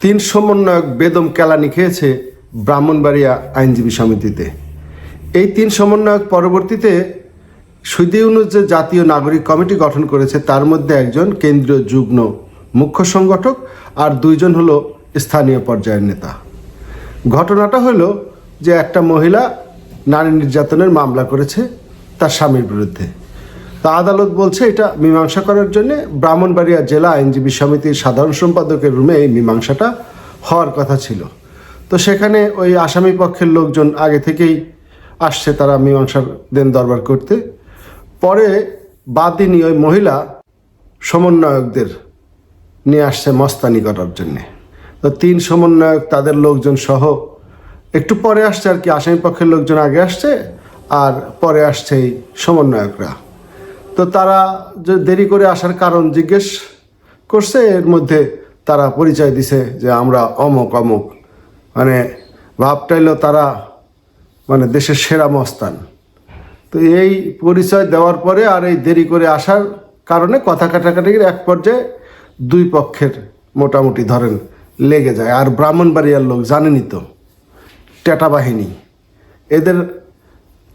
তিন সমন্বয়ক বেদম কেলানি খেয়েছে ব্রাহ্মণবাড়িয়া আইনজীবী সমিতিতে। এই তিন সমন্বয়ক পরবর্তীতে সুদিউনুজ যে জাতীয় নাগরিক কমিটি গঠন করেছে। তার মধ্যে একজন কেন্দ্রীয় যুগ্ম মুখ্য সংগঠক আর দুইজন হলো স্থানীয় পর্যায়ের নেতা। ঘটনাটা হলো যে একটা মহিলা নারী নির্যাতনের মামলা করেছে তার স্বামীর বিরুদ্ধে। তা আদালত বলছে এটা মীমাংসা করার জন্য ব্রাহ্মণবাড়িয়া জেলা আইনজীবী সমিতির সাধারণ সম্পাদকের রুমে এই মীমাংসাটা হওয়ার কথা ছিল। তো সেখানে ওই আসামি পক্ষের লোকজন আগে থেকেই আসছে তারা মীমাংসার দেন দরবার করতে। পরে বাদিনী ওই মহিলা সমন্বয়কদের নিয়ে আসছে মস্তানি করার জন্যে। তো তিন সমন্বয়ক, তাদের লোকজন সহ একটু পরে আসছে আর কি, আসামি পক্ষের লোকজন আগে আসছে আর পরে আসছে এই সমন্বয়করা। তো তারা যে দেরি করে আসার কারণ জিজ্ঞেস করছে, এর মধ্যে তারা পরিচয় দিছে যে আমরা অমক অমক। মানে ভাবটাইলো তারা মানে দেশের সেরা মস্তান। তো এই পরিচয় দেওয়ার পরে আর এই দেরি করে আসার কারণে কথা কাটাকাটির এক পর্যায়ে দুই পক্ষের মোটামুটি ধরেন লেগে যায়। আর ব্রাহ্মণবাড়িয়ার লোক জানেনি তো, টেটা বাহিনী। এদের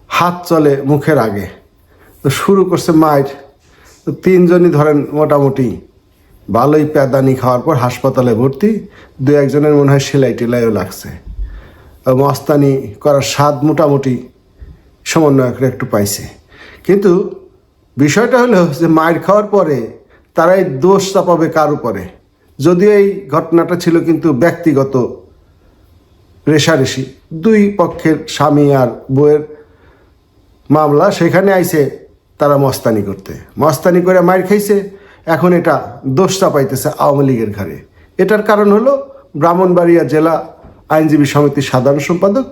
হাত চলে মুখের আগে। তো শুরু করছে মায়ের তো তিনজনই ধরেন মোটামুটি ভালোই প্যাদানি খাওয়ার পর হাসপাতালে ভর্তি, দু একজনের মনে হয় সেলাই টেলাইও লাগছে। মস্তানি করার স্বাদ মোটামুটি সমন্বয়করা একটু পাইছে। কিন্তু বিষয়টা হলো যে মায়ের খাওয়ার পরে তারা এই দোষ চাপাবে কার উপরে? যদিও এই ঘটনাটা ছিল কিন্তু ব্যক্তিগত রেশারেশি। দুই পক্ষের স্বামী আর বউয়ের মামলা, সেখানে আইছে তারা মস্তানি করতে। মস্তানি করে মায়ের খাইছে, এখন এটা দোষ চাপাইতেছে আওয়ামী লীগের ঘাড়ে। এটার কারণ হলো ব্রাহ্মণবাড়িয়া জেলা আইনজীবী সমিতির সাধারণ সম্পাদক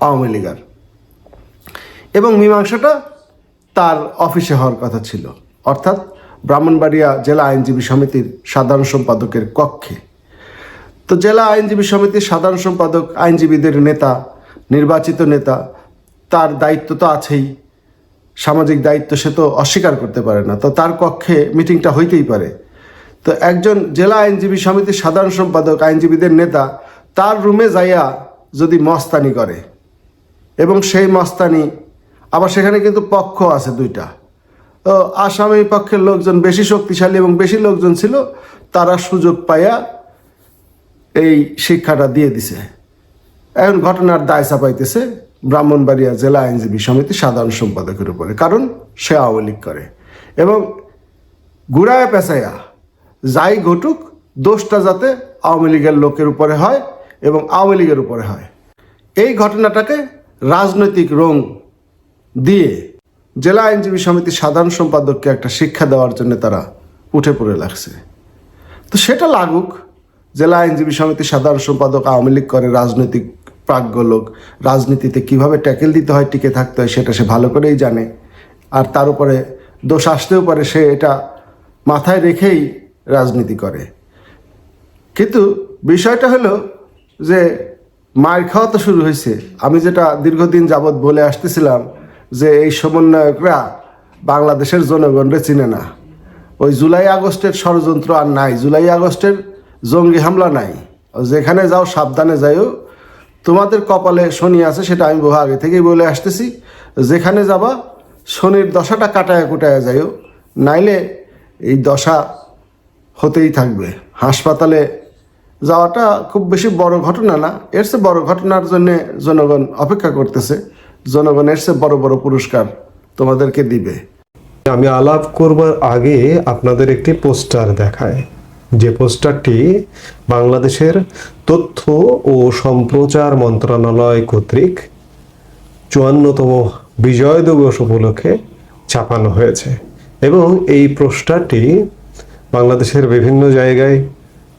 আওয়ামী লীগার। এবং মীমাংসাটা তার অফিসে হওয়ার কথা ছিল। অর্থাৎ ব্রাহ্মণবাড়িয়া জেলা আইনজীবী সমিতির সাধারণ সম্পাদকের কক্ষে। তো জেলা আইনজীবী সমিতির সাধারণ সম্পাদক, আইনজীবীদের নেতা, নির্বাচিত নেতা, তার দায়িত্ব তো আছেই। সামাজিক দায়িত্ব সে তো অস্বীকার করতে পারে না। তো তার কক্ষে মিটিংটা হইতেই পারে। তো একজন জেলা আইনজীবী সমিতির সাধারণ সম্পাদক, আইনজীবীদের নেতা, তার রুমে যাইয়া যদি মস্তানি করে এবং সেই মস্তানি, আবার সেখানে কিন্তু পক্ষ আছে দুইটা। তো আসামি পক্ষের লোকজন বেশি শক্তিশালী এবং বেশি লোকজন ছিল, তারা সুযোগ পাইয়া এই শিক্ষাটা দিয়ে দিছে। এখন ঘটনার দায় চাপাইতেছে। ব্রাহ্মণবাড়িয়া জেলা আইনজীবী সমিতি সাধারণ সম্পাদকের উপরে, কারণ সে আওয়ামী লীগ করে। এবং গুড়ায় পেঁচাইয়া যাই ঘটুক, দোষটা যাতে আওয়ামী লীগের লোকের উপরে হয় এবং আওয়ামী লীগের উপরে হয়। এই ঘটনাটাকে রাজনৈতিক রং দিয়ে জেলা আইনজীবী সমিতির সাধারণ সম্পাদককে একটা শিক্ষা দেওয়ার জন্য তারা উঠে পড়ে লাগছে। তো সেটা লাগুক, জেলা আইনজীবী সমিতির সাধারণ সম্পাদক আওয়ামী লীগ করে, রাজনৈতিক প্রাজ্ঞ লোক রাজনীতিতে কীভাবে ট্যাকেল দিতে হয়, টিকে থাকতে হয়, সেটা সে ভালো করেই জানে। আর তার উপরে দোষ আসতেও পারে, সে এটা মাথায় রেখেই রাজনীতি করে। কিন্তু বিষয়টা হলো যে মায়ের খাওয়া তো শুরু হয়েছে। আমি যেটা দীর্ঘদিন যাবৎ বলে আসতেছিলাম যে এই সমন্বয়করা বাংলাদেশের জনগণরে চিনে না। ওই জুলাই আগস্টের ষড়যন্ত্র আর নাই। জুলাই আগস্টের জঙ্গি হামলা নাই। যেখানে যাও, সাবধানে যাইও। তোমাদের কপালে শনি আছে, সেটা আমি বহু আগে থেকেই বলে আসতেছি। যেখানে যাবা, শনির দশাটা কাটায় কুটায় যাইও, নাইলে এই দশা হতেই থাকবে। হাসপাতালে যাওয়াটা খুব বেশি বড় ঘটনা না, এর চেয়ে বড় ঘটনার জন্যে জনগণ অপেক্ষা করতেছে। জনগণ এর চেয়ে বড় বড় পুরস্কার তোমাদেরকে দিবে। আমি আলাপ করবার আগে আপনাদের একটি পোস্টার দেখায় যে পোস্টারটি বাংলাদেশের তথ্য ও সম্প্রচার মন্ত্রণালয় কর্তৃক চুয়ান্নতম বিজয় দিবস উপলক্ষে ছাপানো হয়েছে। এবং এই পোস্টারটি বাংলাদেশের বিভিন্ন জায়গায়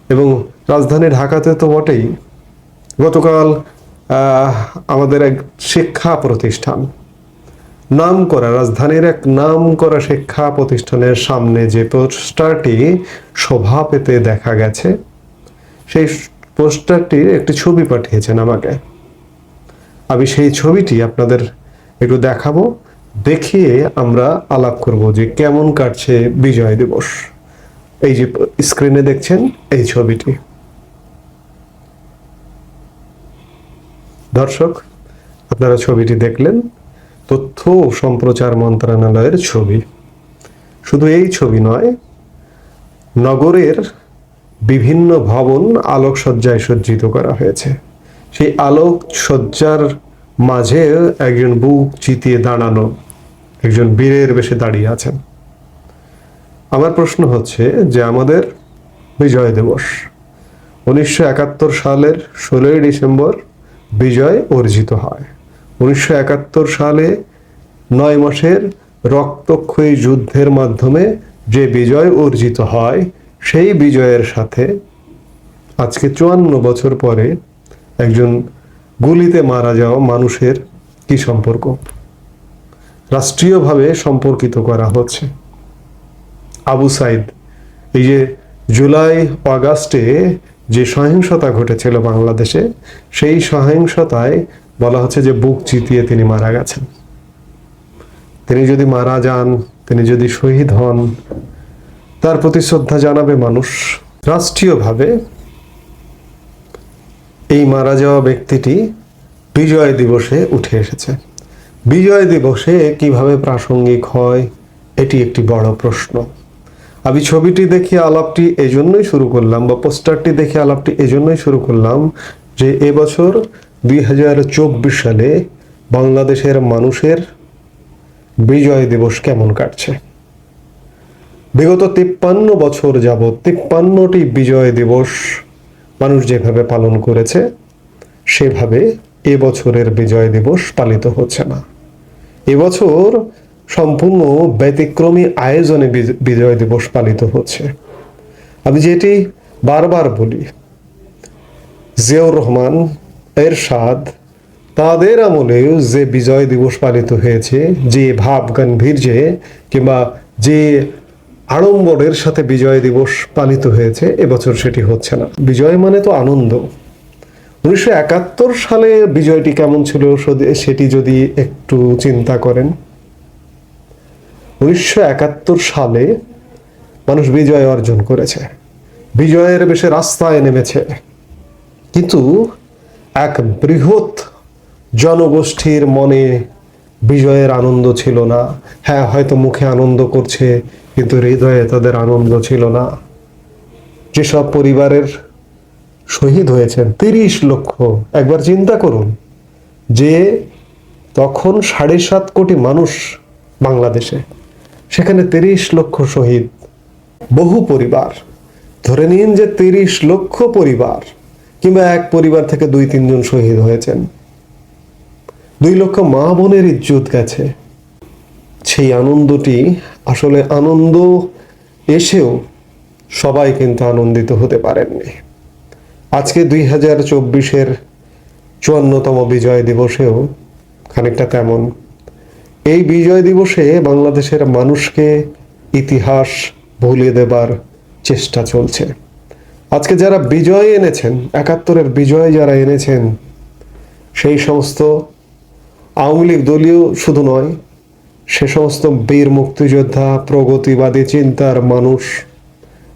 এবং রাজধানী ঢাকাতে তো বটেই। গতকাল আমাদের এক শিক্ষা প্রতিষ্ঠান নাম করা রাজধানীর এক নাম করা শিক্ষা প্রতিষ্ঠানের সামনে যে পোস্টারটি শোভা পেতে দেখা গেছে, সেই পোস্টারটির একটি ছবি পাঠিয়েছেন আমাকে। আমি সেই ছবিটি আপনাদের একটু দেখাবো, দেখিয়ে আমরা আলাপ করব যে কেমন কাটছে বিজয় দিবস। এই যে স্ক্রিনে দেখছেন এই ছবিটি। দর্শক, আপনারা ছবিটি দেখলেন তথ্য ও সম্প্রচার মন্ত্রণালয়ের ছবি। শুধু এই ছবি নয়, নগরের বিভিন্ন ভবন আলোকসজ্জায় সজ্জিত করা হয়েছে। সেই আলোকসজ্জার মাঝে একজন বুক চিতিয়ে দাঁড়ানো, একজন বীরের বেশে দাঁড়িয়ে আছেন। আমার প্রশ্ন হচ্ছে যে আমাদের বিজয় দিবস উনিশশো একাত্তর সালের ষোলোই ডিসেম্বর বিজয় অর্জিত হয়। উনিশশো একাত্তর সালে নয় মাসের রক্তক্ষয়ী যুদ্ধের মাধ্যমে যে বিজয় অর্জিত হয়, সেই বিজয়ের সাথে আজকে চুয়ান্ন বছর পরে একজন গুলিতে মারা যাওয়া মানুষের কি সম্পর্ক? রাষ্ট্রীয়ভাবে সম্পর্কিত করা হচ্ছে। আবু সাইদ, এই যে জুলাই অগাস্টে যে সহিংসতা ঘটেছিল বাংলাদেশে, সেই সহিংসতায় বলা হচ্ছে যে বুক চিতিয়ে তিনি মারা গেছেন। তিনি যদি মারা যান, তিনি যদি শহীদ হন, তার প্রতি শ্রদ্ধা জানাবে মানুষ। রাষ্ট্রীয়ভাবে এই মারা যাওয়া ব্যক্তিটি বিজয় দিবসে উঠে এসেছে। বিজয় দিবসে কীভাবে প্রাসঙ্গিক হয়, এটি একটি বড় প্রশ্ন। আমি ছবিটি দেখে আলাপটি এজন্যই শুরু করলাম, বা পোস্টারটি দেখে আলাপটি এজন্যই শুরু করলাম যে এবছর দুই হাজার চব্বিশ সালে বাংলাদেশের মানুষের বিজয় দিবস কেমন কাটছে? বিগত তিপ্পান্ন বছর যাবৎ তিপ্পান্নটি বিজয় দিবস মানুষ যেভাবে পালন করেছে, সেভাবে এবছরের বিজয় দিবস পালিত হচ্ছে না। এবছর সম্পূর্ণ ব্যতিক্রমী আয়োজনে বিজ- বিজয় দিবস পালিত হচ্ছে। আমি যেটি বারবার বলি, জিয়াউর রহমান এরশাদ, তাদের আমলেও যে বিজয় দিবস পালিত হয়েছে, যে ভাব গাম্ভীর্যে কিংবা যে আড়ম্বরের সাথে বিজয় দিবস পালিত হয়েছে, এবছর সেটি হচ্ছে না। বিজয় মানে তো আনন্দ। উনিশশো একাত্তর সালে বিজয়টি কেমন ছিল সেটি যদি একটু চিন্তা করেন। উনিশশো একাত্তর সালে মানুষ বিজয় অর্জন করেছে। বিজয়ের বেশে রাস্তায় নেমেছে। কিন্তু এক বৃহৎ জনগোষ্ঠীর মনে বিজয়ের আনন্দ ছিল না। হ্যাঁ হয়তো মুখে আনন্দ করছে, কিন্তু হৃদয়ে তাদের আনন্দ ছিল না। যেসব পরিবারের শহীদ হয়েছেন, তিরিশ লক্ষ, একবার চিন্তা করুন যে তখন সাড়ে সাত কোটি মানুষ বাংলাদেশে, সেখানে তিরিশ লক্ষ শহীদ, বহু পরিবার। ধরে নিন যে তিরিশ লক্ষ পরিবার। কিংবা এক পরিবার থেকে দুই, তিনজন শহীদ হয়েছেন। দুই লক্ষ মা বোনের ইজ্জত গেছে। সেই আনন্দটি, আসলে আনন্দ এসেও সবাই কিন্তু আনন্দিত হতে পারেননি। আজকে দুই হাজার চব্বিশের চুয়ান্নতম বিজয় দিবসেও খানিকটা তেমন। এই বিজয় দিবসে বাংলাদেশের মানুষকে ইতিহাস ভুলিয়ে দেবার চেষ্টা চলছে। আজকে যারা বিজয় এনেছেন, একাত্তরের বিজয় যারা এনেছেন, সেই সমস্ত আওয়ামী লীগ দলীয় শুধু নয়, সে সমস্ত বীর মুক্তিযোদ্ধা, প্রগতিবাদী, চিন্তার মানুষ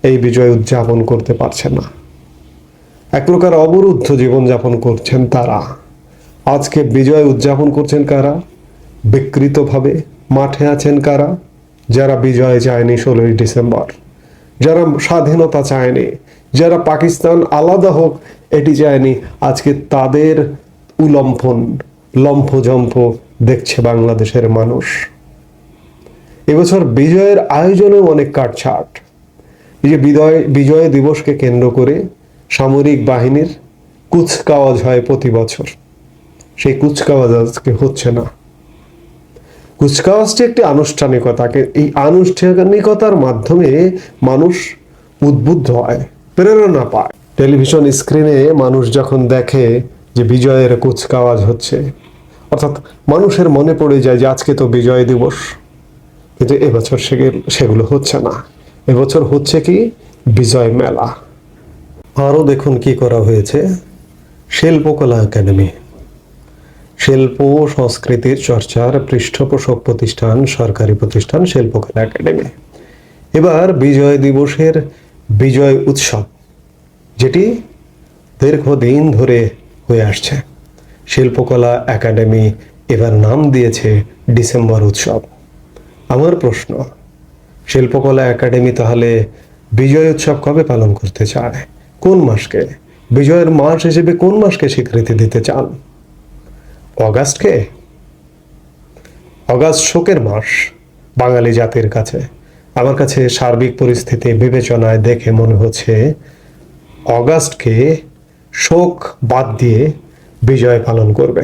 এই বিজয় উদযাপন করতে পারছে না। এক প্রকার অবরুদ্ধ জীবনযাপন করছেন তারা। আজকে বিজয় উদযাপন করছেন কারা? বিকৃতভাবে মাঠে আছেন কারা? যারা বিজয় চায়নি ষোলোই ডিসেম্বর, যারা স্বাধীনতা চায়নি যারা পাকিস্তান আলাদা হোক, এটি চায়নি আজকে তাদের উলম্ফন লম্ফজম্ফ দেখছে বাংলাদেশের মানুষ। এবছর বিজয়ের আয়োজনেও অনেক কাটছাট। এই যে বিজয় বিজয় দিবসকে কেন্দ্র করে সামরিক বাহিনীর কুচকাওয়াজ হয় প্রতি বছর। সেই কুচকাওয়াজ আজকে হচ্ছে না। কুচকাওয়াজটি একটি আনুষ্ঠানিকতাকে এই আনুষ্ঠানিকতার মাধ্যমে মানুষ উদ্বুদ্ধ হয়। প্রেরণা পায়। টেলিভিশন স্ক্রিনে মানুষ যখন দেখে যে বিজয়ের কুচকাওয়াজ হচ্ছে, অর্থাৎ মানুষের মনে পড়ে যায় যে আজকে তো বিজয় দিবস, কিন্তু এবছর সেগুলো হচ্ছে না। এবছর হচ্ছে কি? বিজয় মেলা। আরও দেখুন কি করা হয়েছে। শিল্পকলা একাডেমি। শিল্প সংস্কৃতির চর্চার পৃষ্ঠপোষক প্রতিষ্ঠান, সরকারি প্রতিষ্ঠান শিল্পকলা একাডেমি। এবার বিজয় দিবসের বিজয় উৎসব, যেটি দীর্ঘদিন ধরে হয়ে আসছে। শিল্পকলা একাডেমি এবার নাম দিয়েছে ডিসেম্বর উৎসব। আমার প্রশ্ন, শিল্পকলা একাডেমি তাহলে বিজয় উৎসব কবে পালন করতে চায়? কোন মাসকে? বিজয়ের মাস হিসেবে কোন মাসকে স্বীকৃতি দিতে চান? অগাস্টকে? অগাস্ট শোকের মাস, বাঙালি জাতির কাছে। আমার কাছে সার্বিক পরিস্থিতি বিবেচনায় দেখে মনে হচ্ছে অগাস্টকে শোক বাদ দিয়ে বিজয় পালন করবে।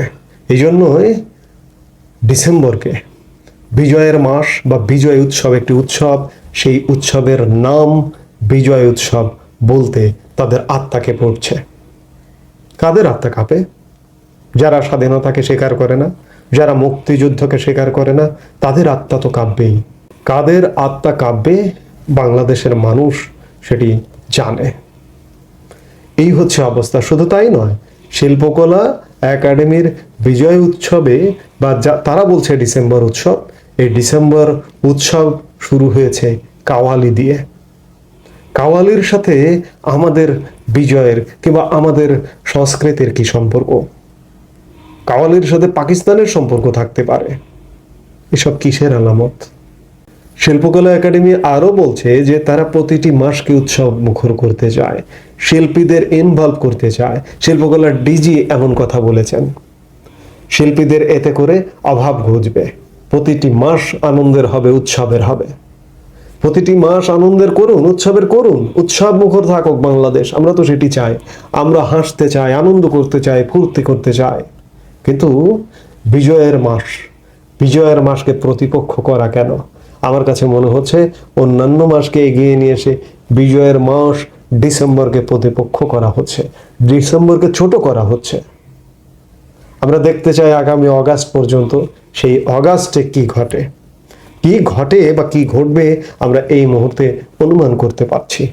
এই জন্যই ডিসেম্বরকে বিজয়ের মাস বা বিজয় উৎসব একটি উৎসব, সেই উৎসবের নাম বিজয় উৎসব বলতে তাদের আত্মাকে পড়ছে। কাদের আত্মা কাঁপে? যারা স্বাধীনতাকে স্বীকার করে না, যারা মুক্তিযুদ্ধকে স্বীকার করে না, তাদের আত্মা তো কাঁপবেই। কাদের আত্মা কাব্যে বাংলাদেশের মানুষ সেটি জানে? এই হচ্ছে অবস্থা। শুধু তাই নয়, শিল্পকলা, একাডেমির বিজয় উৎসবে বা তারা বলছে ডিসেম্বর উৎসব, এই ডিসেম্বর উৎসব শুরু হয়েছে কাওয়ালি দিয়ে। কাওয়ালির সাথে আমাদের বিজয়ের কিংবা আমাদের সংস্কৃতির কি সম্পর্ক? কাওয়ালির সাথে পাকিস্তানের সম্পর্ক থাকতে পারে। এসব কিসের আলামত? শিল্পকলা একাডেমি আরও বলছে যে তারা প্রতিটি মাসকে উৎসব মুখর করতে চায়, শিল্পীদের ইনভলভ করতে চায়। শিল্পকলার ডিজি এমন কথা বলেছেন। শিল্পীদের এতে করে অভাব ঘুচবে প্রতিটি মাস আনন্দের হবে, উৎসবের হবে। প্রতিটি মাস আনন্দের করুন, উৎসবের করুন, উৎসব মুখর থাকুক বাংলাদেশ। আমরা তো সেটি চাই। আমরা হাসতে চাই, আনন্দ করতে চাই, ফুর্তি করতে চাই। কিন্তু বিজয়ের মাস, বিজয়ের মাসকে প্রতিপক্ষ করা কেন? আমার কাছে মনে হচ্ছে অন্যান্য মাসকে এগিয়ে নিয়ে এসে বিজয়ের মাস ডিসেম্বরকে প্রতিপক্ষ করা হচ্ছে, ডিসেম্বরকে ছোট করা হচ্ছে। আমরা দেখতে চাই আগামী অগাস্ট পর্যন্ত সেই অগাস্টে কি ঘটে কি ঘটে বা কি ঘটবে আমরা এই মুহূর্তে অনুমান করতে পারছি।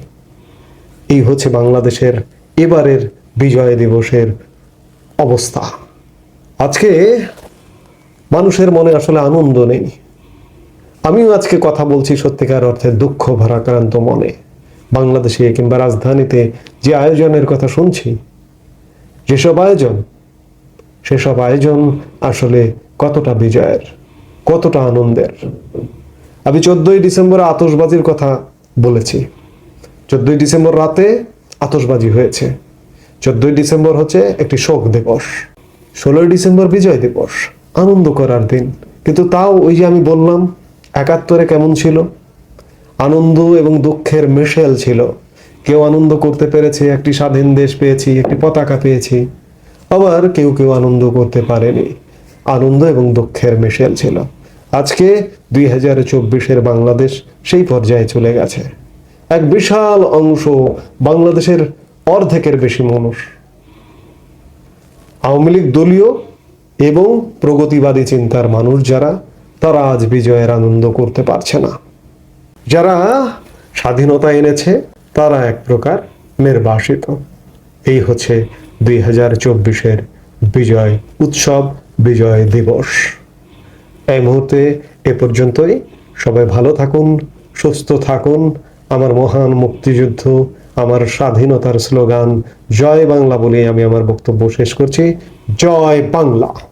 এই হচ্ছে বাংলাদেশের এবারের বিজয় দিবসের অবস্থা। আজকে মানুষের মনে আসলে আনন্দ নেই। আমিও আজকে কথা বলছি সত্যিকার অর্থে দুঃখ ভারাক্রান্ত মনে। বাংলাদেশে কিংবা রাজধানীতে যে আয়োজনের কথা শুনছি, যেসব আয়োজন, সেসব আয়োজন আসলে কতটা বিজয়ের, কতটা আনন্দের। আমি চোদ্দই ডিসেম্বরে আতসবাজির কথা বলেছি। চোদ্দই ডিসেম্বর রাতে আতসবাজি হয়েছে। চোদ্দই ডিসেম্বর হচ্ছে একটি শোক দিবস। ষোলোই ডিসেম্বর বিজয় দিবস, আনন্দ করার দিন। কিন্তু তাও ওই যে আমি বললাম একাত্তরে কেমন ছিল? আনন্দ এবং দুঃখের মেশেল ছিল। কেউ আনন্দ করতে পেরেছে, একটি স্বাধীন দেশ পেয়েছি, একটি পতাকা পেয়েছি। আবার কেউ কেউ আনন্দ করতে পারেনি। আনন্দ এবং দুঃখের মেশেল ছিল। আজকে দুই হাজার চব্বিশের বাংলাদেশ সেই পর্যায়ে চলে গেছে। এক বিশাল অংশ বাংলাদেশের অর্ধেকের বেশি মানুষ। আওয়ামী লীগ দলীয় এবং প্রগতিবাদী চিন্তার মানুষ যারা তারা আজ বিজয়ের আনন্দ করতে পারছে না। যারা স্বাধীনতা এনেছে, তারা এক প্রকার নির্বাসিত। এই হচ্ছে দুই হাজার চব্বিশের বিজয় উৎসব, বিজয় দিবস। এই মুহূর্তে এ পর্যন্তই। সবাই ভালো থাকুন, সুস্থ থাকুন। আমার মহান মুক্তিযুদ্ধ, আমার স্বাধীনতার স্লোগান, জয় বাংলা বলে আমি আমার বক্তব্য শেষ করছি। জয় বাংলা!